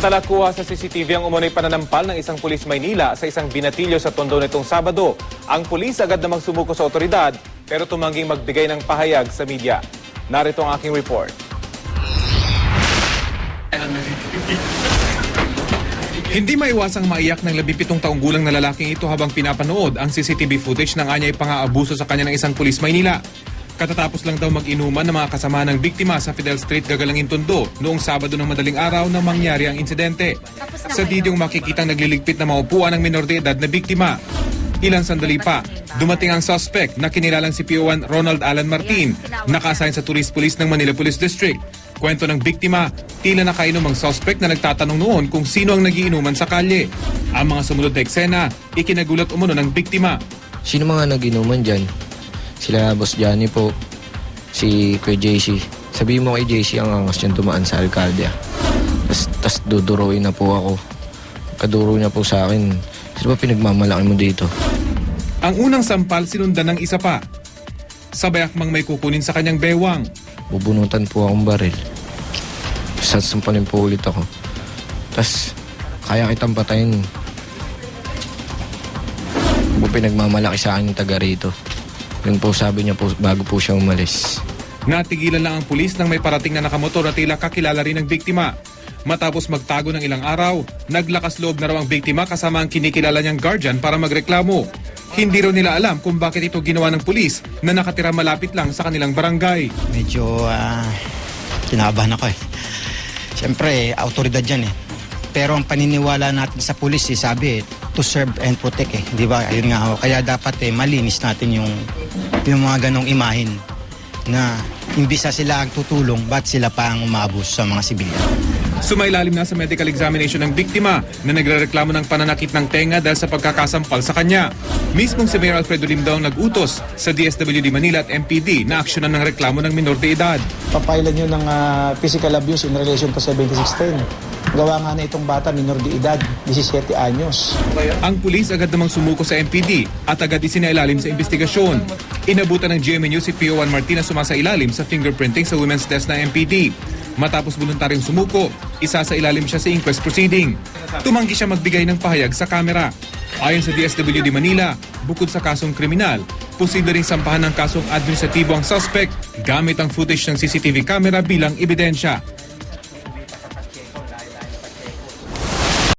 Samantala, kuha sa CCTV ang umunoy pananampal ng isang pulis Maynila sa isang binatilyo sa tondo nitong Sabado. Ang pulis agad namang sumuko sa otoridad pero tumangging magbigay ng pahayag sa media. Narito ang aking report. Hindi maiwasang maiyak ng 17 taong gulang na lalaking ito habang pinapanood ang CCTV footage ng anyay pang-aabuso sa kanya ng isang pulis Maynila. Katatapos lang daw mag-inuman ng mga kasama ng biktima sa Fidel Street, Gagalangin Tondo noong Sabado ng madaling araw nang mangyari ang insidente. Sa videong makikitang nagliligpit na maupuan ng minor de edad na biktima. Ilang sandali pa, dumating ang suspect na kinilalang si PO1 Ronald Alan Martin, naka-assign sa Tourist Police ng Manila Police District. Kwento ng biktima, tila nakainom ang suspect na nagtatanong noon kung sino ang nagiinuman sa kalye. Ang mga sumunod na eksena, ikinagulat umuno ng biktima. Sino mga naginuman dyan? Sila Boss Johnny po, si Kuya JC. Sabihin mo kay JC ang angas yung tumaan sa alkalde. ah. Tas, tas duduruin na po ako. Kaduro niya po sa akin. Sino ba pinagmamalaki mo dito? Ang unang sampal sinundan ng isa pa. Sabay akmang may kukunin sa kanyang bewang. Bubunutan po akong baril. Sasampanin po ulit ako. Tas, kaya kitang patayin. Bu pinagmamalaki sa akin yung taga rito. Yun po sabi niya po bago po siya umalis. Natigilan lang ang pulis nang may parating na nakamotor at tila kakilala rin ng biktima. Matapos magtago ng ilang araw, naglakas loob na raw ang biktima kasama ang kinikilala niyang guardian para magreklamo. Hindi raw nila alam kung bakit ito ginawa ng pulis na nakatira malapit lang sa kanilang barangay. medyo ah, kinabahan ako eh. Siyempre, autoridad yan eh. Pero ang paniniwala natin sa pulis, eh, sabi eh, to serve and protect eh. Di ba? Ayun nga ho. Kaya dapat eh, malinis natin yung, yung mga ganong imahin na imbis na sila ang tutulong, ba't sila pa ang umabos sa mga sibilyan? Sumailalim na sa medical examination ng biktima na nagrereklamo ng pananakit ng tenga dahil sa pagkakasampal sa kanya. Mismong si Mayor Alfredo Lim daw nag-utos sa DSWD Manila at MPD na aksyonan ng reklamo ng minor de edad. papailan nyo ng ah, physical abuse in relation to 7610. Gawa nga na itong bata, minor de edad, 17 anyos. Ang pulis agad namang sumuko sa MPD at agad isinailalim sa investigasyon. Inabutan ng GMNU si PO1 Martina sumasa ilalim sa fingerprinting sa women's desk ng MPD. Matapos voluntaryong sumuko, isa sa ilalim siya sa inquest proceeding. Tumanggi siya magbigay ng pahayag sa kamera. Ayon sa DSWD Manila, bukod sa kasong kriminal, posible ring sampahan ng kasong administratibo ang suspect gamit ang footage ng CCTV camera bilang ebidensya.